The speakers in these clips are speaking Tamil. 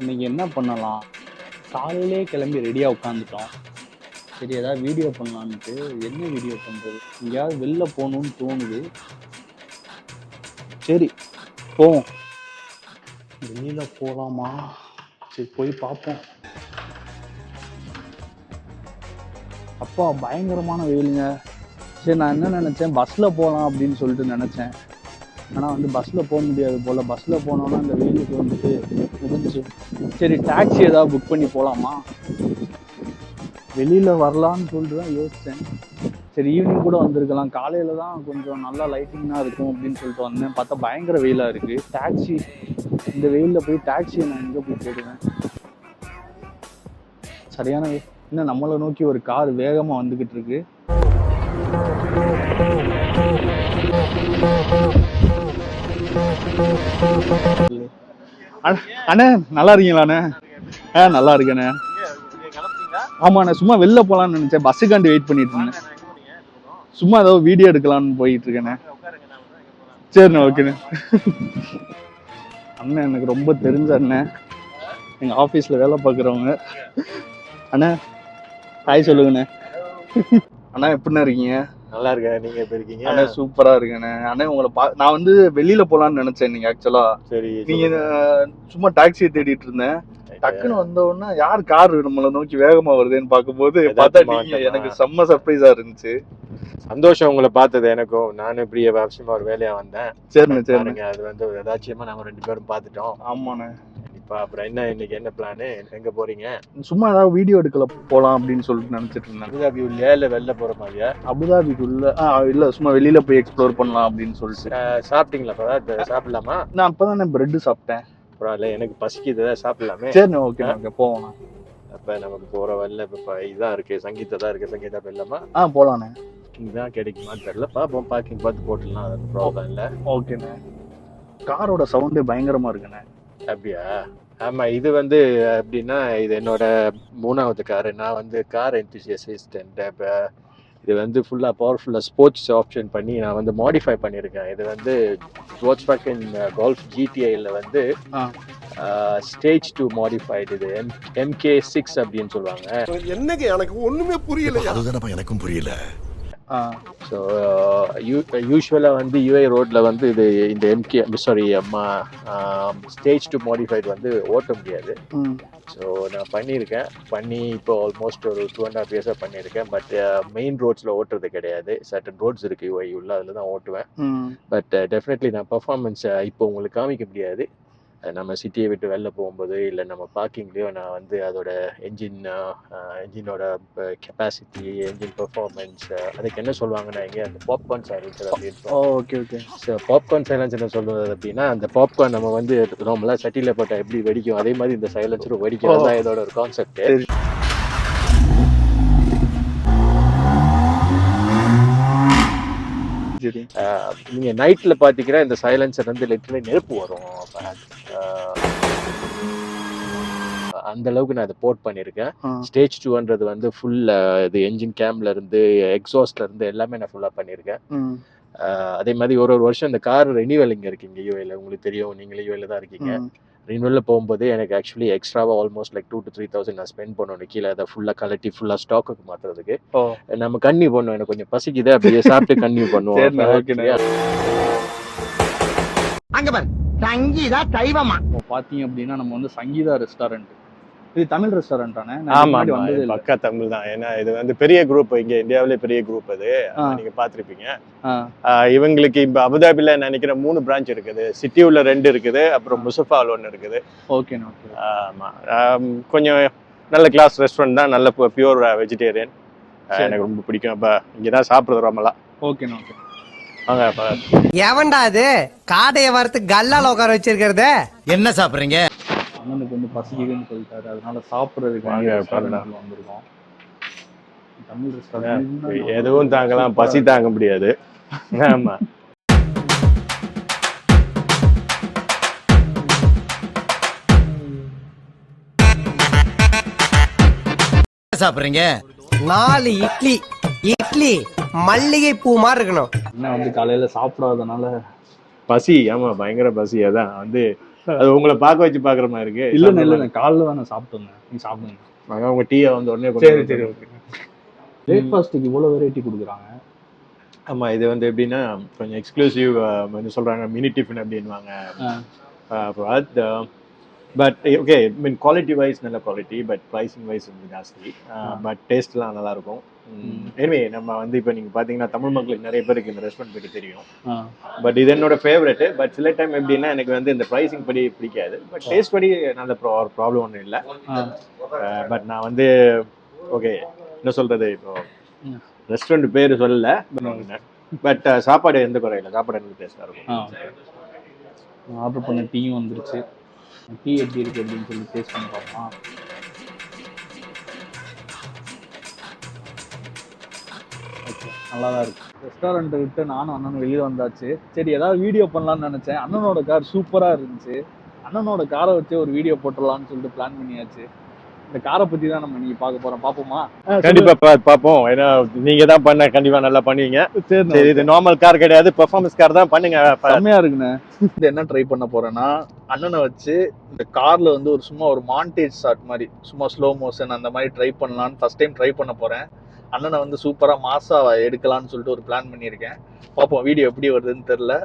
இன்னைக்கு என்ன பண்ணலாம்? காலையிலே கிளம்பி ரெடியாக உட்காந்துட்டோம் சரி ஏதாவது வீடியோ பண்ணலான்ட்டு என்ன வீடியோ பண்ணுறது எங்கேயாவது வெளில போகணும்னு தோணுது. சரி போவோம். வெளியில் போகலாமா சரி போய் பார்ப்போம். அப்பா பயங்கரமான வெயிலுங்க. சரி நான் என்ன நினச்சேன்? பஸ்ஸில் போகலாம் அப்படின்னு சொல்லிட்டு நினச்சேன். ஆனால் வந்து பஸ்ஸில் போக முடியாது போல். பஸ்ஸில் போனோன்னா இந்த வெயிலுக்கு வந்துட்டு முடிஞ்சு சரி டாக்ஸி ஏதாவது புக் பண்ணி போகலாமா வெளியில் வரலான்னு சொல்லிட்டு தான் யோசித்தேன் சரி ஈவினிங் கூட வந்திருக்கலாம். காலையில் தான் கொஞ்சம் நல்லா லைட்டிங்காக இருக்கும் அப்படின்னு சொல்லிட்டு வந்தேன். பார்த்தா பயங்கர வெயிலாக இருக்குது டாக்ஸி இந்த வெயிலில் போய் டாக்ஸியை நான் எங்கே போய் தேடுவேன்? சரியான இன்னும் நம்மளை நோக்கி ஒரு கார் வேகமாக வந்துக்கிட்டு இருக்கு. அண்ணா- அண்ணே நல்லா இருக்கீங்களாண்ணே ஆ நல்லா இருக்கேண்ணே ஆமாண்ணே சும்மா வெளில போகலான்னு நினச்சேன். பஸ்ஸுக்காண்டி வெயிட் பண்ணிட்டு இருந்தேன். சும்மா ஏதோ வீடியோ எடுக்கலாம்னு போயிட்டு இருக்கேண்ணே சரிண்ணே ஓகேண்ணே அண்ணன் எனக்கு ரொம்ப தெரிஞ்ச அண்ணன் எங்கள் ஆஃபீஸில் வேலை பார்க்குறவங்க. அண்ணா ஹாய் சொல்லுங்கண்ணே. அண்ணா எப்படிண்ணே இருக்கீங்க? நல்லா இருக்கேன் நீங்க எப்படி இருக்கீங்க? அண்ணா சூப்பரா இருக்குண்ணே. அண்ணா உங்களை பா நான் வந்து வெளியில போலான்னு நினைச்சேன் நீங்க ஆக்சுவலா சரி நீங்க சும்மா டாக்ஸியை தேடிட்டு இருந்தேன். டக்குன்னு வந்த உடனே யார் கார் நம்மள நோக்கி வேகமா வருதுன்னு பார்க்கும்போது பார்த்தா நீங்க? எனக்கு செம்ம சர்ப்ரைஸா இருந்துச்சு. சந்தோஷம் உங்களை பார்த்தது எனக்கும். நானும் இப்படி அவசியமா ஒரு வேலையா வந்தேன். சரிண்ணே பாருங்க அது வந்து ஒரு யதாச்சியமா நம்ம ரெண்டு பேரும் பார்த்துட்டோம். ஆமாண்ணே. இப்ப அப்புறம் என்ன இன்னைக்கு? என்ன பிளானு எங்க போறீங்க? சும்மா ஏதாவது வீடியோ எடுக்கல. போலாம் அப்படின்னு சொல்லிட்டு நினைச்சிட்டு இருந்தேன். அபுதாபி உள்ளே இல்ல வெளில போற மாதிரியா? அபுதாபிக்குள்ள ஆ இல்ல சும்மா வெளியில போய் எக்ஸ்ப்ளோர் பண்ணலாம் அப்படின்னு சொல்லிட்டு. சாப்பிட்டீங்களா இப்ப? சாப்பிடலாமா? நான் அப்பதானே பிரெட் சாப்பிட்டேன். பரவாயில்ல எனக்கு பசிக்குது சாப்பிடலாமே. சரிண்ணே ஓகே ஓகே போவோம். அப்ப நமக்கு போற வரல இப்ப இதான் இருக்கு சங்கீதா தான் இருக்கு. சங்கீதா போயிடலாமா? ஆ போலாண்ணே. இதான் கிடைக்குமான்னு தெரியல. பாப்போம் பார்க்கிங் பார்த்து போட்டுடலாம் அது ப்ராப்ளம் இல்ல. ஓகேண்ணே காரோட சவுண்டே பயங்கரமா இருக்குண்ணே. அப்படியா? ஆமா இது வந்து எப்படின்னா இது என்னோட மூணாவது காரு. நான் வந்து கார் என்தூசியசிஸ்ட் இது வந்து ஃபுல்லா பவர்ஃபுல்லா ஸ்போர்ட்ஸ் ஆப்ஷன் பண்ணி நான் வந்து மாடிஃபை பண்ணியிருக்கேன் இது வந்து ஸ்போர்ட்ஸ் பேக்கன் கோல்ஃப் ஜிடிஐல வந்து. ஸ்டேஜ் டூ மாடிஃபைடு இது. எம் எம்கே சிக்ஸ் அப்படின்னு சொல்லுவாங்க. என்னங்க எனக்கு ஒண்ணுமே புரியல அதுதானப்பா எனக்கும் புரியல. ஸோ யூஸ்வலாக வந்து யூஏ ரோட்ல வந்து இது இந்த MK sorry stage two modified வந்து ஓட்ட முடியாது. ஸோ நான் பண்ணியிருக்கேன். பண்ணி இப்போ ஆல்மோஸ்ட் ஒரு டூ அண்ட் ஹாஃப் இயர்ஸாக பண்ணியிருக்கேன். பட் மெயின் ரோட்ஸில் ஓட்டுறது கிடையாது. சர்டன் ரோட்ஸ் இருக்கு யூஐ உள்ள அதில் தான் ஓட்டுவேன் பட் டெஃபினெட்லி நான் பர்ஃபார்மன்ஸ் இப்போ உங்களுக்கு காமிக்க முடியாது. நம்ம சிட்டியை விட்டு வெளில போகும்போது இல்லை நம்ம பார்க்கிங்லேயோ நான் வந்து அதோட என்ஜின் என்ஜினோட கெப்பாசிட்டி என்ஜின் பெர்ஃபார்மன்ஸ் அதுக்கு என்ன சொல்லுவாங்கன்னா இங்கே அந்த பாப்கார்ன் சைலன்சர் அப்படின்னு ஓகே ஓகே. ஸோ பாப்கார்ன் என்ன சொல்றது அப்படின்னா அந்த பாப்கார்ன் நம்ம வந்து நார்மலாக சட்டியில் போட்டால் எப்படி வெடிக்கும் அதே மாதிரி இந்த சைலன்சரும் வெடிக்கும். அதுதான் இதோட ஒரு கான்செப்ட் நீங்க நைட்ல பாத்தீங்கன்னா இந்த சைலன்சர் வந்து லிட்டரலி நெருப்பு வரும். அந்த அளவுக்கு நான் அதை போர்ட் பண்ணியிருக்கேன். ஸ்டேஜ் டூன்றது வந்து ஃபுல் இது என்ஜின் கேம்ல இருந்து எக்ஸாஸ்ட்ல இருந்து எல்லாமே நான் ஃபுல்லா பண்ணியிருக்கேன். அதே மாதிரி ஒரு ஒரு வருஷம் இந்த கார் ரெனிவல் இங்க இருக்கீங்க யூஏல உங்களுக்கு தெரியும் நீங்களே யூஏல தான் இருக்கீங்க. ம். ரினுவல்ல போகும்போது எனக்கு ஆக்சுவலி எக்ஸ்ட்ராவா almost like two to three thousand நான் ஸ்பெண்ட் பண்ணணும் கீழே அதை ஃபுல்லா கலட்டி ஃபுல்லா ஸ்டாக்குக்கு மாத்துறதுக்கு. ஓ. நம்ம கன்னியூ பண்ணுவோம் எனக்கு கொஞ்சம் பசிக்குது அப்படியே சாப்பிட்டு கன்னியூ பண்ணுவோம். அங்க பாரு. சங்கீதா சைவமா இப்போ பார்த்தீங்க அப்படின்னா நம்ம வந்து சங்கீதா ரெஸ்டாரண்ட் இது தமிழ் ரெஸ்டாரண்ட்டானே ஆமா முன்னாடி ஆமா, பக்கா தமிழ் தான். ஏன்னா இது வந்து பெரிய குரூப் இங்க இந்தியாவிலே பெரிய குரூப் அது. நீங்க பாத்திருப்பீங்க இவங்களுக்கு இப்ப அபுதாபில நினைக்கிறேன் மூணு பிரான்ச் இருக்குது. சிட்டியூல ரெண்டு இருக்குது அப்புறம் முசஃபால் ஒன்று இருக்குது. ஓகே ஆமா. கொஞ்சம் நல்ல கிளாஸ் ரெஸ்டாரண்ட் தான் நல்ல பியூர் வெஜிடேரியன். எனக்கு ரொம்ப பிடிக்கும். அப்ப இங்கதான் சாப்பிடுறது ரொம்பலாம். ஓகே அப்ப எவன்டா அது? காடைய வறுத்து கல்லால உட்கார வச்சிருக்கிறது. என்ன சாப்பிடுறீங்க? அண்ணனுக்கு வந்து பசிக்குதுன்னு சொல்லிட்டாரு. அதனால சாப்பிட்றதுக்கு. வந்திருக்கோம். தமிழ் ரெஸ்டாரண்ட் எதுவும் தாங்கலாம். பசி தாங்க முடியாது. ஆமா. சாப்பிடுறீங்க? நாலு இட்லி. இட்லி மல்லிகை பூ மாதிரி இருக்கணும். அண்ணன் வந்து காலையில சாப்பிடாதனால. பசி ஆமா பயங்கர பசி அதான். வந்து அது உங்களை பார்க்க வச்சு பாக்குற மாதிரி இருக்கு. இல்லைண்ணே இல்லைண்ணே காலைல தான் நான் சாப்பிட்டேங்க நீ சாப்பிடுங்க. அதான் உங்க டீயை வந்து உடனே சரி வந்து சரி ஓகே. பிரேக்ஃபாஸ்ட்டுக்கு இவ்வளோ வெரைட்டி கொடுக்குறாங்க. ஆமா இது வந்து எப்படின்னா கொஞ்சம் எக்ஸ்க்ளூசிவ் என்ன சொல்றாங்க மினி டிஃபன் அப்படின்வாங்க but okay mean quality wise நல்ல குவாலிட்டி பட் ப்ரைஸிங் வைஸ் வந்து ஜாஸ்தி பட் டேஸ்ட்லாம் நல்லா இருக்கும் எனிவே நம்ம வந்து இப்போ நீங்க பாத்தீங்கன்னா தமிழ் மக்களுக்கு நிறைய பேருக்கு இந்த ரெஸ்டாரண்ட் பற்றி தெரியும். பட் இது என்னோட ஃபேவரெட் பட் சில டைம் எப்படின்னா எனக்கு வந்து இந்த ப்ரைசிங் படி பிடிக்காது. பட் டேஸ்ட் படி நல்ல ப்ராப்ளம் ஒன்றும் இல்லை. பட் நான் வந்து ஓகே என்ன சொல்றது இப்போ. ரெஸ்டாரண்ட் பேர் சொல்லல பட் சாப்பாடு எந்த குறையில சாப்பாடு எனக்கு டேஸ்டாக இருக்கும். ஆர்டர் பண்ண டீயும் வந்துருச்சு. டீ எப்படி இருக்கு அப்படின்னு சொல்லி டேஸ்ட் பண்ணி பார்க்கலாம் ஓகே நல்லா தான் இருக்கு ரெஸ்டாரண்ட்டை விட்டு நானும் அண்ணனும் வெளியில் வந்தாச்சு. சரி ஏதாவது வீடியோ பண்ணலாம்னு நினச்சேன். அண்ணனோட கார் சூப்பராக இருந்துச்சு. அண்ணனோட காரை வச்சு ஒரு வீடியோ போட்டுடலான்னு சொல்லிட்டு பிளான் பண்ணியாச்சு. இந்த காரை பற்றி தான் நம்ம நீங்கள் பார்க்க போகிறோம் பார்ப்போமா? கண்டிப்பா பா- பார்ப்போம். ஏன்னா நீங்க தான் பண்ண கண்டிப்பா நல்லா பண்ணுவீங்க. சரி இது நார்மல் கார் கிடையாது பெர்ஃபார்மன்ஸ் கார் தான் பண்ணுங்க. செம்மையா இருக்குண்ணே. இது என்ன ட்ரை பண்ண போறேன்னா அண்ணனை வச்சு இந்த கார்ல வந்து ஒரு சும்மா ஒரு மாண்டேஜ் ஷாட் மாதிரி சும்மா ஸ்லோ மோஷன் அந்த மாதிரி ட்ரை பண்ணலான்னு ஃபர்ஸ்ட் டைம் ட்ரை பண்ண போறேன். அண்ணனை வந்து சூப்பரா மாசா எடுக்கலாம்னு சொல்லிட்டு ஒரு பிளான் பண்ணியிருக்கேன். பார்ப்போம் வீடியோ எப்படி வருதுன்னு தெரியல.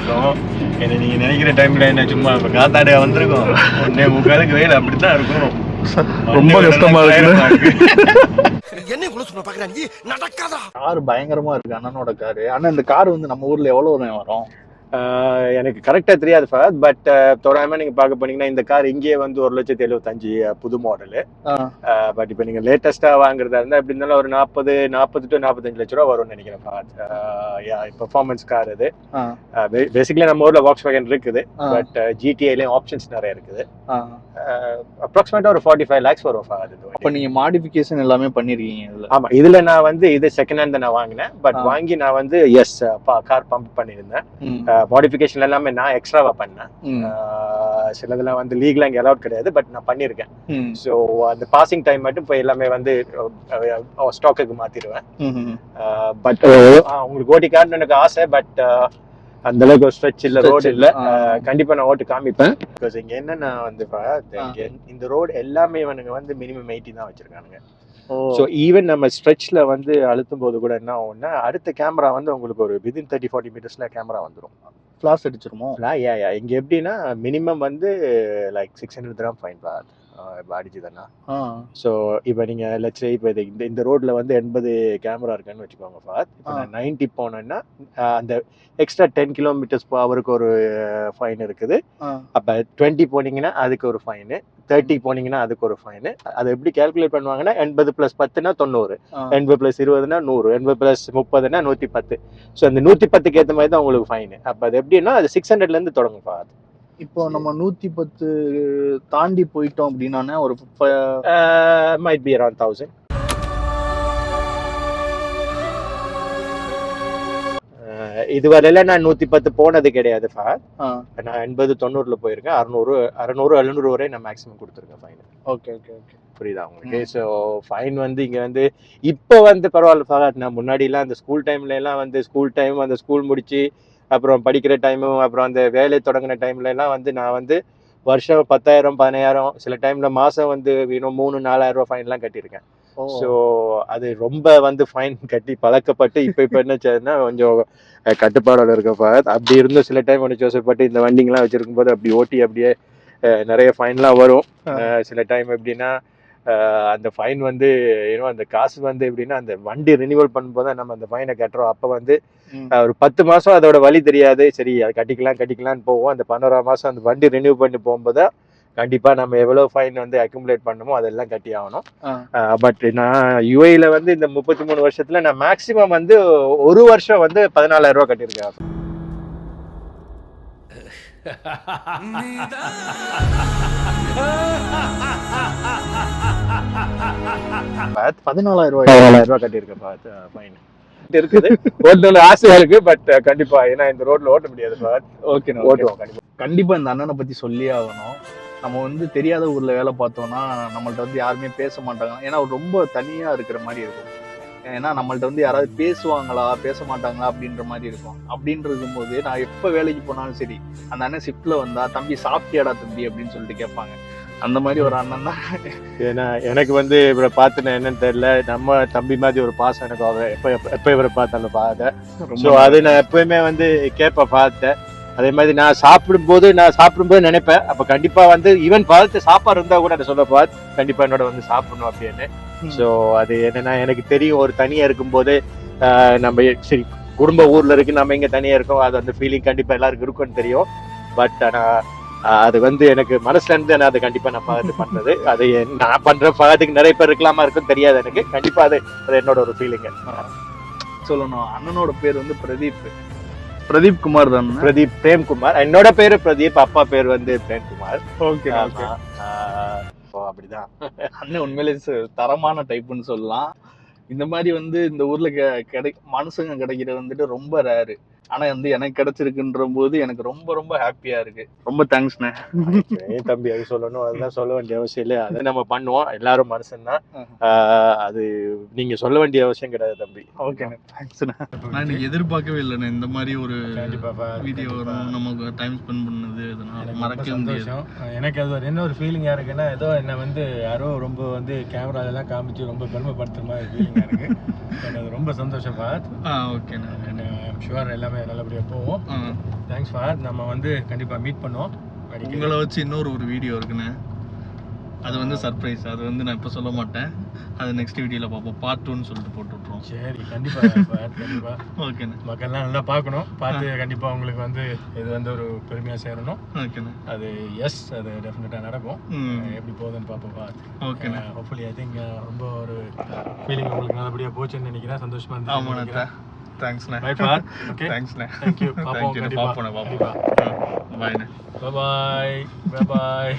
இருக்கும். என்ன நீங்க நினைக்கிற டைம்ல என்ன சும்மா இப்ப காத்தாடியா வந்திருக்கும்? ஒன்னே முக்காலுக்கு வெயில் அப்படித்தான் இருக்கும். ரொம்ப கஷ்டமா இருக்கு. என்ன இவ்வளவு சொல்ல பாக்குறாங்க நடக்காதா கார் பயங்கரமா இருக்கு அண்ணனோட காரு. அண்ணா இந்த கார் வந்து நம்ம ஊர்ல எவ்வளவு வரும்? எனக்கு கரெக்டா தெரியாது ஃபஹத் பட் தோராயமா நீங்க பார்க்க போனீங்கன்னா இந்த கார் இங்கேயே வந்து ஒரு லட்சத்தி எழுபத்தஞ்சு புது மாடலு பட் இப்போ நீங்க லேட்டஸ்டா வாங்குறதா இருந்தா எப்படி இருந்தாலும் ஒரு நாற்பது நாற்பது டு நாற்பத்தஞ்சு லட்ச ரூபா வரும்னு நினைக்கிறேன் ஃபஹத் பெர்ஃபார்மன்ஸ் கார் இது ஆ, பேசிக்கலி நம்ம ஊர்ல வாக்ஸ் வேகன் இருக்குது பட் ஜிடிஐலயும் ஆப்ஷன்ஸ் நிறைய இருக்குது. ஆ. அப்ராக்சிமேட்டா ஒரு ஃபார்ட்டி ஃபைவ் லேக்ஸ் வரும் ஃபஹத் இது அப்ப நீங்க மாடிஃபிகேஷன் எல்லாமே பண்ணிருக்கீங்க இதுல. ஆமா இதுல நான் வந்து இது செகண்ட் ஹேண்ட் நான் வாங்கினேன் பட். வாங்கி நான் வந்து எஸ் கார் பம்ப் பண்ணியிருந்தேன். மாடிஃபிகேஷன் எல்லாமே நான் எக்ஸ்ட்ராவா பண்ணேன். சிலதெல்லாம் வந்து லீகலா இங்கே அலௌட் கிடையாது பட் நான் பண்ணியிருக்கேன். ம், ஸோ அந்த பாசிங் டைம் மட்டும் இப்போ எல்லாமே வந்து ஸ்டாக்குக்கு மாத்திடுவேன். பட் உங்களுக்கு ஓட்டி காட்டணும் எனக்கு ஆசை பட் அந்த அளவுக்கு ஸ்ட்ரெச் இல்ல ரோடு இல்ல. கண்டிப்பா நான் ஓட்டு காமிப்பேன். பிகாஸ் இங்க என்னன்னா வந்து இந்த ரோடு எல்லாமே இவனுங்க வந்து மினிமம் எயிட்டி தான் வச்சிருக்கானுங்க. ஸோ ஈவன் நம்ம ஸ்ட்ரெச்ல வந்து அழுத்தும் போது கூட என்ன ஆகும்னா அடுத்த கேமரா வந்து உங்களுக்கு ஒரு விதின் தேர்ட்டி ஃபார்ட்டி மீட்டர்ஸ்ல கேமரா வந்துடும் ஃபிளாஷ் அடிச்சிருமோ? யா யா இங்க எப்படின்னா மினிமம் வந்து like six hundred gram fine பாத் அடிச்சுதானா ஆ, ஸோ இப்போ நீங்க லட்ச இப்போ இது இந்த இந்த ரோட்ல வந்து எண்பது கேமரா இருக்குன்னு வச்சுக்கோங்க ஃபாத் நான் நைன்டி போனேன்னா அந்த எக்ஸ்ட்ரா டென் கிலோமீட்டர்ஸ் அவருக்கு ஒரு ஃபைன் இருக்குது. அப்போ டுவெண்ட்டி போனீங்கன்னா அதுக்கு ஒரு ஃபைனு தேர்ட்டி போனீங்கன்னா அதுக்கு ஒரு ஃபைனு அதை எப்படி கால்குலேட் பண்ணுவாங்கன்னா எண்பது ப்ளஸ் பத்துனா தொண்ணூறு. எண்பது ப்ளஸ் இருபதுனா நூறு. எண்பது ப்ளஸ் முப்பதுனா நூற்றி பத்து. ஸோ அந்த நூற்றி பத்துக்கு ஏற்ற மாதிரி தான் உங்களுக்கு ஃபைனு அப்போ அது எப்படின்னா அது சிக்ஸ் ஹண்ட்ரட்லேருந்து தொடங்கும் ஃபாத் இப்போ நம்ம நூத்தி பத்து தாண்டி போயிட்டோம் அப்படின்னா ஒரு மைட் பி அரௌண்ட் தௌசண்ட் இதுவரையில நான் நூத்தி பத்து போனது கிடையாது ஃபாத் ஆ, நான் எண்பது தொண்ணூறுல போயிருக்கேன். அறுநூறு அறுநூறு எழுநூறு வரை நான் மேக்ஸிமம் கொடுத்துருக்கேன் ஃபைன் ஓகே ஓகே ஓகே புரியுதா உங்களுக்கு? ஸோ ஃபைன் வந்து இங்க வந்து இப்போ வந்து பரவாயில்ல ஃபகாத் நான் முன்னாடிலாம் அந்த ஸ்கூல் டைம்ல எல்லாம் வந்து ஸ்கூல் டைம் அந்த ஸ்கூல் முடிச்சு அப்புறம் படிக்கிற டைமும் அப்புறம் அந்த வேலை தொடங்கின டைம்ல எல்லாம் வந்து நான் வந்து வருஷம் பத்தாயிரம் பதினாயிரம் சில டைம்ல மாசம் வந்து இன்னும் மூணு நாலாயிரம் ரூபாய் ஃபைன்லாம் கட்டியிருக்கேன். ஸோ அது ரொம்ப வந்து ஃபைன் கட்டி பழக்கப்பட்டு இப்போ இப்போ என்ன செய்யுதுன்னா கொஞ்சம் கட்டுப்பாடோட இருக்க ஃபஹத் அப்படி இருந்தும் சில டைம் ஒன்று ஜோசப்பட்டு இந்த வண்டிங்கெலாம் வச்சிருக்கும் போது அப்படி ஓட்டி அப்படியே நிறைய ஃபைன்லாம் வரும். சில டைம் எப்படின்னா அந்த ஃபைன் வந்து ஏன்னோ அந்த காசு வந்து எப்படின்னா அந்த வண்டி ரினிவல் பண்ணும்போது தான் நம்ம அந்த ஃபைனை கட்டுறோம். அப்போ வந்து ஒரு பத்து மாசம் அதோட வழி தெரியாது. சரி அது கட்டிக்கலாம் கட்டிக்கலாம்னு போவோம். அந்த பதினோராம் மாசம் அந்த வண்டி ரினியூ பண்ணி போகும்போது கண்டிப்பா நம்ம எவ்வளவு ஃபைன் வந்து அக்குமுலேட் பண்ணமோ அதெல்லாம் கட்டி ஆகணும். பட் நான் யுஏல வந்து இந்த முப்பத்தி மூணு வருஷத்துல நான் மேக்சிமம் வந்து ஒரு வருஷம் வந்து பதினாலாயிரம் ரூபாய் கட்டியிருக்கேன். பதினாலாயிரம் ரூபாய் பதினாலாயிரம் ரூபாய் கட்டியிருக்கேன் ஃபைன் இருக்குது. ஓட்டணும்னு ஆசையா இருக்கு பட் கண்டிப்பா ஏன்னா இந்த ரோட்ல ஓட்ட முடியாது. ஓகே ஓட்டுவோம் கண்டிப்பா. கண்டிப்பா இந்த அண்ணனை பத்தி சொல்லியே ஆகணும். நம்ம வந்து தெரியாத ஊர்ல வேலை பார்த்தோம்னா நம்மள்ட்ட வந்து யாருமே பேச மாட்டாங்க. ஏன்னா ரொம்ப தனியா இருக்கிற மாதிரி இருக்கும். ஏன்னா நம்மள்ட்ட வந்து யாராவது பேசுவாங்களா பேச மாட்டாங்களா அப்படின்ற மாதிரி இருக்கும். அப்படின்னு இருக்கும்போது நான் எப்ப வேலைக்கு போனாலும் சரி அந்த அண்ணன் ஷிஃப்ட்ல வந்தா தம்பி சாப்பிட்டியாடா தம்பி? அப்படின்னு சொல்லிட்டு கேட்பாங்க. அந்த மாதிரி ஒரு அண்ணன் தான். ஏன்னா எனக்கு வந்து இவரை பார்த்து என்னன்னு தெரியல. நம்ம தம்பி மாதிரி ஒரு பாசம் எனக்கு அவர் எப்ப எப்ப- இவரை பார்த்தாலும் பார்த்தேன் ஸோ அது நான் எப்பயுமே வந்து கேட்ப பார்த்தேன் அதே மாதிரி நான் சாப்பிடும்போது நான் சாப்பிடும்போது நினைப்பேன். அப்ப கண்டிப்பா வந்து ஈவன் பார்த்து சாப்பாடு இருந்தா கூட நான் சொல்ல பார்த்து கண்டிப்பா என்னோட வந்து சாப்பிடணும் அப்படின்னு. ஸோ அது என்னன்னா எனக்கு தெரியும் ஒரு தனியா இருக்கும்போது நம்ம சரி குடும்ப ஊர்ல இருக்கு நம்ம இங்க தனியா இருக்கோம். அது அந்த ஃபீலிங் கண்டிப்பா எல்லாருக்கும் இருக்கும்னு தெரியும். பட் ஆனா ஆஹ், அது வந்து எனக்கு மனசுல இருந்து நான் அதை கண்டிப்பா நான் பார்த்து பண்ணது அது நான் பண்ற பாதுக்கு நிறைய பேர் இருக்கலாமா இருக்கும் தெரியாது எனக்கு. கண்டிப்பா அது அது என்னோட ஒரு ஃபீலிங் சொல்லணும். அண்ணனோட பேர் வந்து பிரதீப். பிரதீப் குமார் தான்? பிரதீப் பிரேம்குமார். என்னோட பேரு பிரதீப் அப்பா பேர் வந்து பிரேம்குமார். ஓகே அப்படிதான். அண்ணன் உண்மையிலே தரமான டைப்புன்னு சொல்லலாம். இந்த மாதிரி வந்து இந்த ஊர்ல கிடை மனுஷங்க கிடைக்கிறது வந்துட்டு ரொம்ப ரேரு ஆனா வந்து எனக்கு கிடைச்சிருக்குன்ற போது எனக்கு ரொம்ப ரொம்ப ஹாப்பியா இருக்கு. ரொம்ப தேங்க்ஸ்ண்ணே தம்பி அது சொல்லணும். அதெல்லாம் சொல்ல வேண்டிய அவசியம் இல்லை அதை நம்ம பண்ணுவோம். எல்லாரும். ஆஹ், அது நீங்க சொல்ல வேண்டிய அவசியம் கிடையாது தம்பி. ஓகேண்ணே தேங்க்ஸ்ண்ணே நான் எதிர்பார்க்கவே இல்லைண்ணே. இந்த மாதிரி ஒரு வீடியோ வரும் நமக்கு டைம் ஸ்பெண்ட் பண்ணது இதெல்லாம் மறக்கவே முடியாது. சந்தோஷம். எனக்கு அது என்ன ஒரு ஃபீலிங்காக இருக்குன்னா ஏதோ என்னை வந்து யாரோ ரொம்ப வந்து கேமராலெல்லாம் காமிச்சு ரொம்ப பெருமைப்படுத்துற மாதிரி ஃபீலிங்காக இருக்கு. எனக்கு ரொம்ப சந்தோஷம் ஃபாத் ஆ ஓகேண்ணே ஷுவர் எல்லாமே நல்லபடியாக போவோம். தேங்க்ஸ் ஃபாத் நம்ம வந்து கண்டிப்பாக மீட் பண்ணுவோம். உங்களை வச்சு இன்னொரு ஒரு வீடியோ இருக்குண்ணே அது வந்து சர்ப்ரைஸ் அது வந்து நான் இப்போ சொல்ல மாட்டேன். அது நெக்ஸ்ட் வீடியோவில் பார்ப்போம். பார்ட் டூன்னு சொல்லிட்டு போட்டு விட்ருவோம் சரி கண்டிப்பாக கண்டிப்பாக ஓகேண்ணே மக்கள்லாம் நல்லா பார்க்கணும். பார்த்து கண்டிப்பாக உங்களுக்கு வந்து இது வந்து ஒரு பெருமையாக சேரணும். ஓகேண்ணே அது எஸ் அது டெஃபினட்டாக நடக்கும். எப்படி போகுதுன்னு பார்ப்போம் ஃபாத் ஓகேண்ணே ஹோப்ஃபுல்லி ஐ திங்க் ரொம்ப ஒரு ஃபீலிங் உங்களுக்கு நல்லபடியாக போச்சுன்னு நினைக்கிறேன். சந்தோஷமா ஆமாண்ணே இருந்துச்சு தேங்க்ஸ்ண்ணே ரைட் ஃபார் ஓகே தேங்க்ஸ்ண்ணே தேங்க் யூ பாப்போம் தேங்க்யூண்ணே கண்டிப்பா பார்ப்போண்ணே பார்ப்போம் பாய்ண்ணே பை பாய் பை பாய்